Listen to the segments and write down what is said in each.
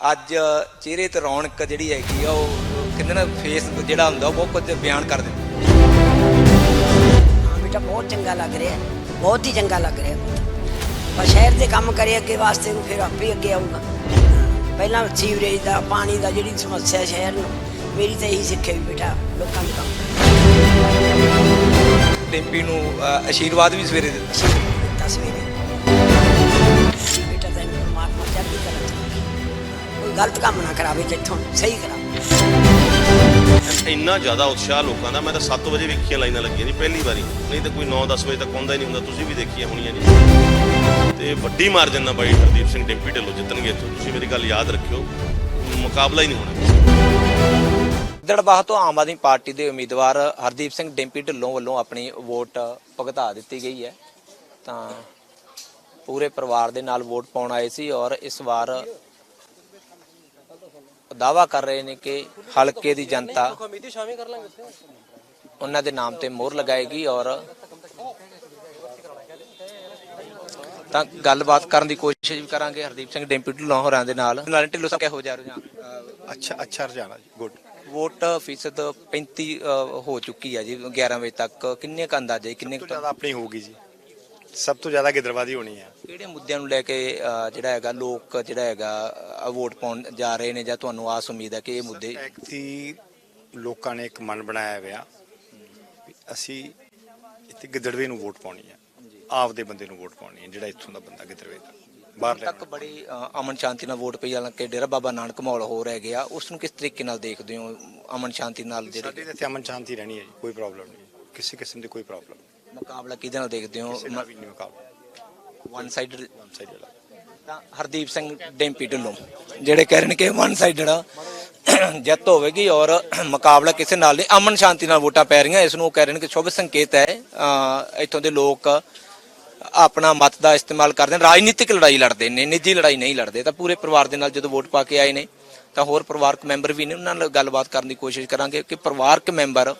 ਅੱਜ ਚਿਹਰੇ ਤੇ ਰੌਣਕ ਜਿਹੜੀ ਹੈਗੀ ਆ ਉਹ ਕਹਿੰਦੇ ਨਾ ਫੇਸ ਜਿਹੜਾ ਹੁੰਦਾ ਉਹ ਬਹੁਤ ਕੁਝ ਬਿਆਨ ਕਰ ਦਿੰਦਾ। ਹਾਂ ਬੇਟਾ ਬਹੁਤ ਚੰਗਾ ਲੱਗ ਰਿਹਾ। ਬਹੁਤ ਹੀ ਚੰਗਾ ਲੱਗ ਰਿਹਾ ਪਰ ਸ਼ਹਿਰ ਦੇ ਕੰਮ ਕਰੇ ਅੱਗੇ ਵਾਸਤੇ ਨੂੰ ਫਿਰ ਆਪੇ ਅੱਗੇ ਆਊਗਾ। ਪਹਿਲਾਂ ਸੀਵਰੇਜ ਦਾ ਪਾਣੀ ਦਾ ਜਿਹੜੀ ਸਮੱਸਿਆ ਸ਼ਹਿਰ ਨੂੰ ਮੇਰੀ ਤਾਂ ਇਹੀ ਸਿੱਖਿਆ ਵੀ ਬੇਟਾ ਲੋਕਾਂ ਦੇ ਕੰਮ। ਡਿੰਪੀ ਨੂੰ ਆਸ਼ੀਰਵਾਦ ਵੀ ਸਵੇਰੇ ਦਿੱਤਾ ਸਵੇਰੇ। ਗਲਤ ਕੰਮ ਨਾ ਕਰਾਵੇ ਜਿੱਥੋਂ ਸਹੀ ਕਰਾਵੇ। ਇੰਨਾ ਜ਼ਿਆਦਾ ਉਤਸ਼ਾਹ ਲੋਕਾਂ ਦਾ ਮੈਂ ਤਾਂ 7 ਵਜੇ ਵੇਖੀਆਂ ਲਾਈਨਾਂ ਲੱਗੀਆਂ ਜੀ ਪਹਿਲੀ ਵਾਰੀ। ਨਹੀਂ ਤਾਂ ਕੋਈ 9-10 ਵਜੇ ਤੱਕ ਆਉਂਦਾ ਹੀ ਨਹੀਂ ਹੁੰਦਾ ਤੁਸੀਂ ਵੀ ਦੇਖੀਆਂ ਹੋਣੀਆਂ ਜੀ। ਤੇ ਵੱਡੀ ਮਾਰਜਨ ਨਾਲ ਬਾਈ ਹਰਦੀਪ ਸਿੰਘ ਡਿੰਪੀ ਢਿੱਲੋਂ ਜਿੱਤਣਗੇ ਇੱਥੋਂ। ਤੁਸੀਂ ਮੇਰੀ ਗੱਲ ਯਾਦ ਰੱਖਿਓ ਮੁਕਾਬਲਾ ਹੀ ਨਹੀਂ ਹੋਣਾ ਕਿਸੇ ਦੜਬਾਹ ਤੋਂ ਆਮ ਆਦਮੀ ਪਾਰਟੀ ਦੇ ਉਮੀਦਵਾਰ ਹਰਦੀਪ ਸਿੰਘ ਡਿੰਪੀ ਢਿੱਲੋਂ ਵੱਲੋਂ ਆਪਣੀ ਵੋਟ ਭੁਗਤਾ ਦਿੱਤੀ ਗਈ ਹੈ। ਤਾਂ ਪੂਰੇ ਪਰਿਵਾਰ ਦੇ ਨਾਲ ਵੋਟ ਪਾਉਣ ਆਏ ਸੀ ਔਰ ਇਸ ਵਾਰ ਦਾਵਾ ਕਰ ਰਹੇ ਨੇ ਕਿ ਹਲਕੇ ਦੀ ਜਨਤਾ ਉਹਨਾਂ ਦੇ ਨਾਮ ਤੇ ਮੋਹਰ ਲਗਾਏਗੀ ਔਰ ਤਾਂ ਗੱਲਬਾਤ ਕਰਨ ਦੀ ਕੋਸ਼ਿਸ਼ ਵੀ ਕਰਾਂਗੇ। ਹਰਦੀਪ ਸਿੰਘ ਡਿੰਪੀ ਢਿੱਲੋਂ ਹੋਰਾਂ ਦੇ ਨਾਲ। ਨਾਲ ਢਿੱਲੋਂ ਸਾਹਿਬ ਕਿਹੋ ਜਿਹਾ ਰੁਝਾਨ? ਅੱਛਾ ਅੱਛਾ ਰੁਝਾਨ ਆ ਜੀ ਗੁੱਡ। ਵੋਟ ਫੀਸਦ 35 ਅ, ਹੋ ਚੁੱਕੀ ਹੈ ਜੀ 11 ਵਜੇ ਤੱਕ। ਕਿੰਨੇ ਕ ਅੰਦਾਜ਼ਾ ਕਿੰਨੇ ਕੁ ਜ਼ਿਆਦਾ ਆਪਣੀ ਹੋਊਗੀ ਜੀ। ਸਭ ਤੋਂ ਜ਼ਿਆਦਾ ਗਿੱਦਰਵਾਦੀ ਹੋਣੀ ਹੈ ਕਿਹੜੇ ਮੁੱਦਿਆਂ ਨੂੰ ਲੈ ਕੇ ਅ, ਜਿਹੜਾ ਹੈਗਾ ਲੋਕ ਜਿਹੜਾ ਹੈਗਾ ਅ, ਵੋਟ ਪਾਉਣ ਜਾ ਰਹੇ ਨੇ ਜਾਂ ਤੁਹਾਨੂੰ ਆਸ ਉਮੀਦ ਹੈ ਕਿ ਇਹ ਮੁੱਦੇ ਐਕਤੀ ਲੋਕਾਂ ਨੇ ਇੱਕ ਮਨ ਬਣਾਇਆ ਹੋਇਆ ਵੀ ਅਸੀਂ ਇੱਥੇ ਗਿੱਦੜਵੇ ਨੂੰ ਵੋਟ ਪਾਉਣੀ ਹੈ ਆਪਦੇ ਬੰਦੇ ਨੂੰ ਵੋਟ ਪਾਉਣੀ ਹੈ ਜਿਹੜਾ ਇੱਥੋਂ ਦਾ ਬੰਦਾ ਗਿੱਦੜਵੇ ਦਾ। ਬਾਹਰ ਤੱਕ ਬੜੀ ਅ, ਅਮਨ ਸ਼ਾਂਤੀ ਨਾਲ ਵੋਟ ਪਈ ਹਾਲਾਂਕਿ ਡੇਰਾ ਬਾਬਾ ਨਾਨਕ ਮਾਹੌਲ ਹੋ ਰਹਿ ਗਿਆ। ਉਸ ਨੂੰ ਕਿਸ ਤਰੀਕੇ ਨਾਲ ਦੇਖਦੇ ਹੋ ਅਮਨ ਸ਼ਾਂਤੀ ਨਾਲ ਸਾਡੇ ਜਿਹੜੇ ਤੇ ਇੱਥੇ ਅਮਨ ਸ਼ਾਂਤੀ ਰਹਿਣੀ ਹੈ ਜੀ ਕੋਈ ਪ੍ਰੋਬਲਮ ਨਹੀਂ। ਕਿਸੇ ਕਿਸਮ ਦੀ ਕੋਈ ਪ੍ਰੋਬਲਮ ਮੁਕਾਬਲਾ ਕਿਹਦੇ ਨਾਲ ਦੇਖਦੇ ਹੋ? ਕਿਸੇ ਨਾਲ ਵੀ ਨਹੀਂ ਮੁਕਾਬਲਾ। ਵਨ ਸਾਈਡਡ ਵਨ ਸਾਈਡ ਵਾਲਾ ਤਾਂ ਹਰਦੀਪ ਸਿੰਘ ਡੈਂਪੀ ਢਿੱਲੋਂ ਜਿਹੜੇ ਕਹਿ ਰਹੇ ਨੇ ਕਿ ਵਨ ਸਾਈਡਡ ਜਿੱਤ ਹੋਵੇਗੀ ਔਰ ਮੁਕਾਬਲਾ ਕਿਸੇ ਨਾਲ ਨਹੀਂ ਅਮਨ ਸ਼ਾਂਤੀ ਨਾਲ ਵੋਟਾਂ ਪੈ ਰਹੀਆਂ। ਇਸ ਨੂੰ ਉਹ ਕਹਿ ਰਹੇ ਨੇ ਕਿ ਸ਼ੁਭ ਸੰਕੇਤ ਹੈ। ਇੱਥੋਂ ਦੇ ਲੋਕ ਆਪਣਾ ਮਤ ਦਾ ਇਸਤੇਮਾਲ ਕਰਦੇ ਨੇ। ਰਾਜਨੀਤਿਕ ਲੜਾਈ ਲੜਦੇ ਨੇ ਨਿੱਜੀ ਲੜਾਈ ਨਹੀਂ ਲੜਦੇ। ਤਾਂ ਪੂਰੇ ਪਰਿਵਾਰ ਦੇ ਨਾਲ ਜਦੋਂ ਵੋਟ ਪਾ ਕੇ ਆਏ ਨੇ ਤਾਂ ਹੋਰ ਪਰਿਵਾਰਕ ਮੈਂਬਰ ਵੀ ਨੇ ਉਹਨਾਂ ਨਾਲ ਗੱਲਬਾਤ ਕਰਨ ਦੀ ਕੋਸ਼ਿਸ਼ ਕਰਾਂਗੇ ਕਿ ਪਰਿਵਾਰਕ ਮੈਂਬਰ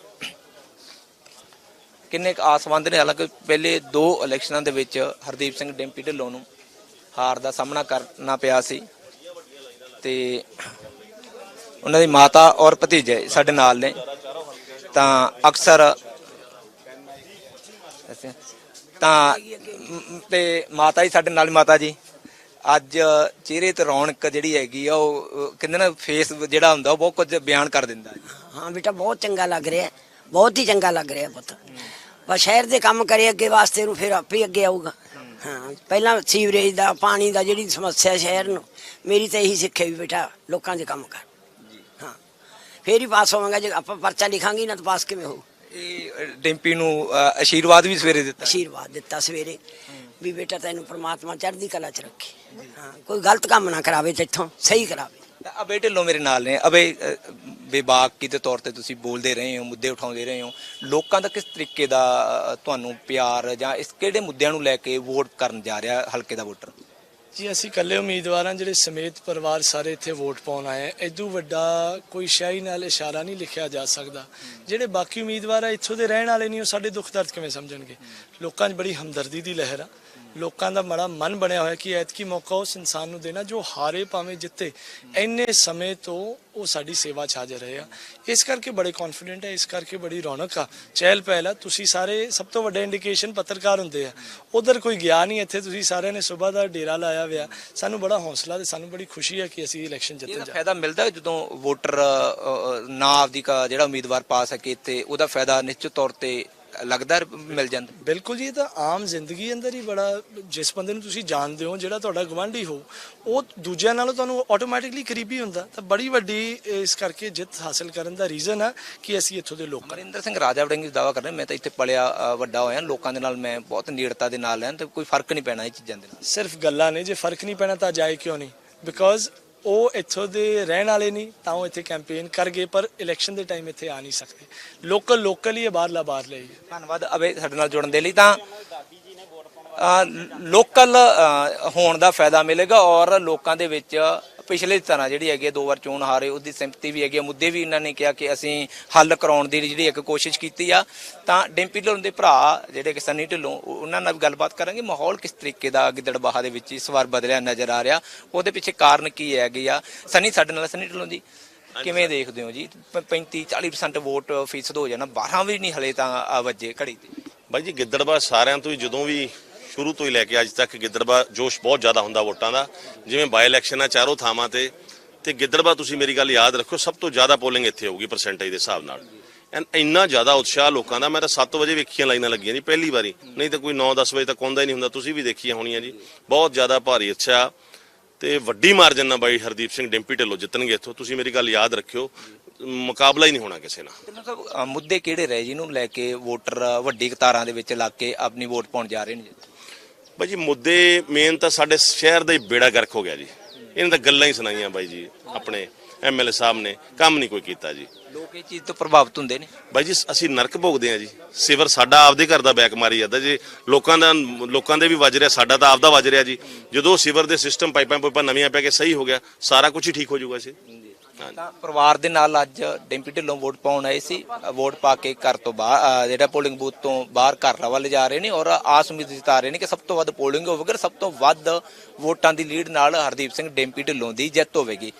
ਕਿੰਨੇ ਕੁ ਆਸਵੰਦ ਨੇ? ਹਾਲਾਂਕਿ ਪਹਿਲੇ ਦੋ ਇਲੈਕਸ਼ਨਾਂ ਦੇ ਵਿੱਚ ਹਰਦੀਪ ਸਿੰਘ ਡਿੰਪੀ ਢਿੱਲੋਂ ਨੂੰ ਹਾਰ ਦਾ ਸਾਹਮਣਾ ਕਰਨਾ ਪਿਆ ਸੀ ਤੇ ਉਹਨਾਂ ਦੀ ਮਾਤਾ ਔਰ ਭਤੀਜੇ ਸਾਡੇ ਨਾਲ ਨੇ। ਤਾਂ ਅਕਸਰ ਤਾਂ ਤੇ ਮਾਤਾ ਜੀ ਸਾਡੇ ਨਾਲ ਮਾਤਾ ਜੀ। ਅੱਜ ਚਿਹਰੇ ਤੇ ਰੌਣਕ ਜਿਹੜੀ ਹੈਗੀ ਆ, ਉਹ ਕਹਿੰਦੇ ਨਾ ਫੇਸ ਜਿਹੜਾ ਹੁੰਦਾ, ਉਹ ਬਹੁਤ ਕੁਝ ਬਿਆਨ ਕਰ ਦਿੰਦਾ ਹਾਂ ਬੇਟਾ, ਬਹੁਤ ਚੰਗਾ ਲੱਗ ਰਿਹਾ, ਬਹੁਤ ਹੀ ਚੰਗਾ ਲੱਗ ਰਿਹਾ ਪੁੱਤ। ਪਰ ਸ਼ਹਿਰ ਦੇ ਕੰਮ ਕਰੇ ਅੱਗੇ ਵਾਸਤੇ ਨੂੰ ਫਿਰ ਆਪੇ ਅੱਗੇ ਆਊਗਾ। ਹਾਂ ਪਹਿਲਾਂ ਸੀਵਰੇਜ ਦਾ ਪਾਣੀ ਦਾ ਜਿਹੜੀ ਸਮੱਸਿਆ ਸ਼ਹਿਰ ਨੂੰ ਮੇਰੀ ਤਾਂ ਇਹੀ ਸਿੱਖਿਆ ਵੀ ਬੇਟਾ ਲੋਕਾਂ ਦੇ ਕੰਮ ਕਰ। ਹਾਂ ਫੇਰ ਹੀ ਪਾਸ ਹੋਵਾਂਗਾ ਜੇ ਆਪਾਂ ਪਰਚਾ ਲਿਖਾਂਗੇ ਨਾ ਤਾਂ ਪਾਸ ਕਿਵੇਂ ਹੋਊ? ਇਹ ਡਿੰਪੀ ਨੂੰ ਅ, ਆਸ਼ੀਰਵਾਦ ਵੀ ਸਵੇਰੇ ਦਿੱਤਾ। ਆਸ਼ੀਰਵਾਦ ਦਿੱਤਾ ਸਵੇਰੇ ਵੀ ਬੇਟਾ ਤੈਨੂੰ ਪ੍ਰਮਾਤਮਾ ਚੜ੍ਹਦੀ ਕਲਾ ਚ ਰੱਖੇ। ਹਾਂ ਕੋਈ ਗਲਤ ਕੰਮ ਨਾ ਕਰਾਵੇ ਤੇਥੋਂ ਸਹੀ ਕਰਾਵੇ। ਅਬੇ ਢਿੱਲੋਂ ਮੇਰੇ ਨਾਲ ਨੇ। ਅਬੇ ਅ, ਬੇਬਾਕੀ ਦੇ ਤੌਰ ਤੇ ਤੁਸੀਂ ਬੋਲਦੇ ਰਹੇ ਹੋ, ਮੁੱਦੇ ਉਠਾਉਂਦੇ ਰਹੇ ਹੋ। ਲੋਕਾਂ ਦਾ ਕਿਸ ਤਰੀਕੇ ਦਾ ਤੁਹਾਨੂੰ ਪਿਆਰ ਜਾਂ ਇਸ ਕਿਹੜੇ ਮੁੱਦਿਆਂ ਨੂੰ ਲੈ ਕੇ ਵੋਟ ਕਰਨ ਜਾ ਰਿਹਾ ਹਲਕੇ ਦਾ ਵੋਟਰ? ਜੀ, ਅਸੀਂ ਇਕੱਲੇ ਉਮੀਦਵਾਰ ਹਾਂ ਜਿਹੜੇ ਸਮੇਤ ਪਰਿਵਾਰ ਸਾਰੇ ਇੱਥੇ ਵੋਟ ਪਾਉਣ ਆਏ ਆ ਇਦੋਂ ਵੱਡਾ ਕੋਈ ਸ਼ਾਹੀ ਨਾਲ ਇਸ਼ਾਰਾ ਨਹੀਂ ਲਿਖਿਆ ਜਾ ਸਕਦਾ। ਜਿਹੜੇ ਬਾਕੀ ਉਮੀਦਵਾਰ ਆ, ਇੱਥੋਂ ਦੇ ਰਹਿਣ ਵਾਲੇ ਨਹੀਂ, ਉਹ ਸਾਡੇ ਦੁੱਖ ਦਰਦ ਕਿਵੇਂ ਸਮਝਣਗੇ? ਲੋਕਾਂ 'ਚ ਬੜੀ ਹਮਦਰਦੀ ਦੀ ਲਹਿਰ ਆ। ਲੋਕਾਂ ਦਾ ਬੜਾ ਮਨ ਬਣਿਆ ਹੋਇਆ ਕਿ ਐਤਕੀ ਮੌਕਾ ਉਸ ਇਨਸਾਨ ਨੂੰ ਦੇਣਾ ਜੋ ਹਾਰੇ ਭਾਵੇਂ ਜਿੱਤੇ। ਇੰਨੇ ਸਮੇਂ ਤੋਂ ਉਹ ਸਾਡੀ ਸੇਵਾ 'ਚ ਹਾਜ਼ਰ ਰਹੇ ਆ। ਇਸ ਕਰਕੇ ਬੜੇ ਕੌਨਫੀਡੈਂਟ ਹੈ ਇਸ ਕਰਕੇ ਬੜੀ ਰੌਣਕ ਆ। ਚਹਿਲ ਪਹਿਲ ਆ ਤੁਸੀਂ ਸਾਰੇ ਸਭ ਤੋਂ ਵੱਡਾ ਇੰਡੀਕੇਸ਼ਨ ਪੱਤਰਕਾਰ ਹੁੰਦੇ ਆ। ਉਧਰ ਕੋਈ ਗਿਆ ਨਹੀਂ ਇੱਥੇ ਤੁਸੀਂ ਸਾਰਿਆਂ ਨੇ ਸਵੇਰ ਦਾ ਡੇਰਾ ਲਾਇਆ ਹੋਇਆ। ਸਾਨੂੰ ਬੜਾ ਹੌਸਲਾ ਤੇ ਸਾਨੂੰ ਬੜੀ ਖੁਸ਼ੀ ਹੈ ਕਿ ਅਸੀਂ ਇਲੈਕਸ਼ਨ ਇਹਦਾ ਜਾ ਫਾਇਦਾ ਮਿਲਦਾ ਜਦੋਂ ਵੋਟਰ ਨਾ ਆਪਦੀ ਜਿਹੜਾ ਉਮੀਦਵਾਰ ਪਾ ਸਕੇ ਤੇ ਉਹਦਾ ਫਾਇਦਾ ਨਿਸ਼ਚਿਤ ਤੌਰ ਤੇ ਲੱਗਦਾ ਹੈ ਮਿਲ ਜਾਂਦਾ। ਬਿਲਕੁਲ ਜੀ ਇਹ ਤਾਂ ਆਮ ਜ਼ਿੰਦਗੀ ਅੰਦਰ ਹੀ ਬੜਾ ਜਿਸ ਬੰਦੇ ਨੂੰ ਤੁਸੀਂ ਜਾਣਦੇ ਹੋ ਜਿਹੜਾ ਤੁਹਾਡਾ ਗਵਾਂਢੀ ਹੋ ਉਹ ਦੂਜਿਆਂ ਨਾਲੋਂ ਤੁਹਾਨੂੰ ਆਟੋਮੈਟਿਕਲੀ ਕਰੀਬੀ ਹੁੰਦਾ। ਤਾਂ ਬੜੀ ਵੱਡੀ ਇਸ ਕਰਕੇ ਜਿੱਤ ਹਾਸਲ ਕਰਨ ਦਾ ਰੀਜ਼ਨ ਆ ਕਿ ਅਸੀਂ ਇੱਥੋਂ ਦੇ ਲੋਕ ਹਾਂ। ਮਰਿੰਦਰ ਸਿੰਘ ਰਾਜਾ ਵੜਿੰਗ ਦਾ ਦਾਵਾ ਕਰ ਰਿਹਾ ਮੈਂ ਤਾਂ ਇੱਥੇ ਪਲਿਆ ਵੱਡਾ ਹੋਇਆ ਲੋਕਾਂ ਦੇ ਨਾਲ ਮੈਂ ਬਹੁਤ ਨੇੜਤਾ ਦੇ ਨਾਲ ਰਹਿਣ ਤੇ ਕੋਈ ਫ਼ਰਕ ਨਹੀਂ ਪੈਣਾ ਇਹ ਚੀਜ਼ਾਂ ਦੇ ਨਾਲ। ਸਿਰਫ ਗੱਲਾਂ ਨੇ ਜੇ ਫ਼ਰਕ ਨਹੀਂ ਪੈਣਾ ਤਾਂ ਜਾਏ ਕਿਉਂ ਨਹੀਂ? ਬਿਕੋਜ਼ ਉਹ ਇੱਥੋਂ ਦੇ ਰਹਿਣ ਵਾਲੇ ਨਹੀਂ, ਤਾਂ ਉਹ ਇੱਥੇ ਕੈਂਪੇਨ ਕਰ ਗਏ, ਪਰ ਇਲੈਕਸ਼ਨ ਦੇ ਟਾਈਮ ਇੱਥੇ ਆ ਨਹੀਂ ਸਕਦੇ। ਲੋਕਲ ਲੋਕਲ ਹੀ ਹੈ ਬਾਹਰਲਾ ਬਾਹਰ ਲਈ ਹੈ ਧੰਨਵਾਦ। ਅਬੇ ਸਾਡੇ ਨਾਲ ਜੁੜਨ ਦੇ ਲਈ ਤਾਂ ਲੋਕਲ ਹੋਣ ਦਾ ਫਾਇਦਾ ਮਿਲੇਗਾ ਔਰ ਲੋਕਾਂ ਦੇ ਵਿੱਚ ਪਿਛਲੇ ਤਰ੍ਹਾਂ ਜਿਹੜੀ ਹੈਗੀ ਦੋ ਵਾਰ ਚੋਣ ਹਾਰੇ ਉਹਦੀ ਸਿੰਪਤੀ ਵੀ ਹੈਗੀ। ਮੁੱਦੇ ਵੀ ਇਹਨਾਂ ਨੇ ਕਿਹਾ ਕਿ ਅਸੀਂ ਹੱਲ ਕਰਾਉਣ ਦੀ ਜਿਹੜੀ ਇੱਕ ਕੋਸ਼ਿਸ਼ ਕੀਤੀ ਆ। ਤਾਂ ਡੈਂਪੀ ਢਿੱਲੋਂ ਦੇ ਭਰਾ ਜਿਹੜੇ ਕਿ ਸਨੀ ਢਿੱਲੋਂ ਉਹ- ਉਹਨਾਂ ਨਾਲ ਗੱਲਬਾਤ ਕਰਾਂਗੇ। ਮਾਹੌਲ ਕਿਸ ਤਰੀਕੇ ਦਾ ਗਿੱਦੜਬਾਹਾ ਦੇ ਵਿੱਚ ਇਸ ਵਾਰ ਬਦਲਿਆ ਨਜ਼ਰ ਆ ਰਿਹਾ। ਉਹਦੇ ਪਿੱਛੇ ਕਾਰਨ ਕੀ ਹੈਗੇ ਆ? ਸਨੀ ਸਾਡੇ ਨਾਲ ਸਨੀ ਢਿੱਲੋਂ ਜੀ। ਕਿਵੇਂ ਦੇਖਦੇ ਹੋ ਜੀ? 35 40% ਵੋਟ ਫੀਸਦ ਹੋ ਜਾਣਾ। 12 ਵੀ ਨਹੀਂ ਹਲੇ ਤਾਂ ਵੱਜੇ ਘੜੀ ਤੇ। ਬਾਈ ਜੀ ਗਿੱਦੜਬਾ ਸਾਰਿਆਂ ਤੋਂ ਹੀ ਜਦੋਂ ਵੀ ਸ਼ੁਰੂ ਤੋਂ ਹੀ ਲੈ ਕੇ ਅੱਜ ਤੱਕ ਗਿੱਦੜਬਾ ਜੋਸ਼ ਬਹੁਤ ਜ਼ਿਆਦਾ ਹੁੰਦਾ ਵੋਟਾਂ ਦਾ, ਜਿਵੇਂ ਬਾਈ ਇਲੈਕਸ਼ਨ ਆ ਚਾਰੋਂ ਥਾਵਾਂ ਤੇ। ਤੇ ਗਿੱਦੜਬਾ, ਤੁਸੀਂ ਮੇਰੀ ਗੱਲ ਯਾਦ ਰੱਖੋ, ਸਭ ਤੋਂ ਜ਼ਿਆਦਾ ਪੋਲਿੰਗ ਇੱਥੇ ਹੋਊਗੀ ਪਰਸੈਂਟੇਜ ਦੇ ਹਿਸਾਬ ਨਾਲ। ਐਨ ਇੰਨਾ ਜ਼ਿਆਦਾ ਉਤਸ਼ਾਹ ਲੋਕਾਂ ਦਾ, ਮੈਂ ਤਾਂ 7 ਵਜੇ ਵੇਖੀਆਂ ਲਾਈਨਾਂ ਲੱਗੀਆਂ ਜੀ, ਪਹਿਲੀ ਵਾਰੀ। ਨਹੀਂ ਤਾਂ ਕੋਈ 9-10 ਵਜੇ ਤੱਕ ਆਉਂਦਾ ਹੀ ਨਹੀਂ ਹੁੰਦਾ, ਤੁਸੀਂ ਵੀ ਦੇਖੀਆਂ ਹੋਣੀਆਂ ਜੀ। ਬਹੁਤ ਜ਼ਿਆਦਾ ਭਾਰੀ ਉਤਸ਼ਾਹ। ਤੇ ਵੱਡੀ ਮਾਰਜਨ ਨਾਲ ਬਾਈ ਹਰਦੀਪ ਸਿੰਘ, ਡਿੰਪੀ ਢਿੱਲੋਂ ਜਿੱਤਣਗੇ ਇੱਥੋਂ। ਤੁਸੀਂ ਮੇਰੀ ਗੱਲ ਯਾਦ ਰੱਖਿਓ, ਮੁਕਾਬਲਾ ਹੀ ਨਹੀਂ ਹੋਣਾ ਕਿਸੇ ਨਾਲ। ਮੁੱਦੇ ਕਿਹੜੇ ਰਹੇ ਜਿਹਨੂੰ ਲੈ ਕੇ ਵੋਟਰ ਵੱਡੀ ਕਤਾਰਾਂ ਦੇ ਵਿੱਚ ਲੱਗ ਕੇ ਆਪਣੀ ਵੋਟ ਪਾਉਣ ਜਾ ਰਹੇ ਨੇ? ਬਾਈ ਜੀ ਮੁੱਦੇ ਮੇਨ ਤਾਂ ਸਾਡੇ ਸ਼ਹਿਰ ਦਾ ਹੀ ਬੇੜਾ ਗਰਕ ਹੋ ਗਿਆ ਜੀ। ਇਹਨਾਂ ਤਾਂ ਗੱਲਾਂ ਹੀ ਸੁਣਾਈਆਂ ਬਾਈ ਜੀ ਆਪਣੇ ਐਮਐਲਏ ਸਾਹਿਬ ਨੇ ਕੰਮ ਨਹੀਂ ਕੋਈ ਕੀਤਾ ਜੀ। ਲੋਕ ਇਹ ਚੀਜ਼ ਤੋਂ ਪ੍ਰਭਾਵਿਤ ਹੁੰਦੇ ਨੇ। ਬਾਈ ਜੀ ਅਸੀਂ ਨਰਕ ਭੋਗਦੇ ਆ ਜੀ। ਸਿਵਰ ਸਾਡਾ ਆਪਦੇ ਘਰ ਦਾ ਬੈਕ ਮਾਰੀ ਜਾਂਦਾ ਜੀ। ਲੋਕਾਂ ਦਾ ਲੋਕਾਂ ਦੇ ਵੀ ਵੱਜ ਰਿਹਾ ਸਾਡਾ ਤਾਂ ਆਪਦਾ ਵੱਜ ਰਿਹਾ ਜੀ। ਜਦੋਂ ਸਿਵਰ ਦੇ ਸਿਸਟਮ ਪਾਈਪਾਂ ਪੂਈਪਾਂ ਨਵੀਆਂ ਪੈ ਕੇ ਸਹੀ ਹੋ ਗਿਆ ਸਾਰਾ ਕੁਝ ਹੀ ਠੀਕ ਹੋ ਜਾਊਗਾ ਜੀ। ਹਾਂਜੀ ਤਾਂ ਪਰਿਵਾਰ ਦੇ ਨਾਲ ਅੱਜ ਡੈਂਪੀ ਢਿੱਲੋਂ ਵੋਟ ਪਾਉਣ ਆਏ ਸੀ। ਵੋਟ ਪਾ ਕੇ ਘਰ ਤੋਂ ਬਾਹਰ ਜਿਹੜਾ ਪੋਲਿੰਗ ਬੂਥ ਤੋਂ ਬਾਹਰ ਘਰ ਵੱਲ ਜਾ ਰਹੇ ਨੇ ਔਰ ਆਸ ਉਮੀਦ ਜਤਾ ਰਹੇ ਨੇ ਕਿ ਸਭ ਤੋਂ ਵੱਧ ਪੋਲਿੰਗ ਹੋਵੇਗੀ ਸਭ ਤੋਂ ਵੱਧ ਵੋਟਾਂ ਦੀ ਲੀਡ ਨਾਲ ਹਰਦੀਪ ਸਿੰਘ ਡੈਂਪੀ ਢਿੱਲੋਂ ਦੀ ਜਿੱਤ ਹੋਵੇਗੀ।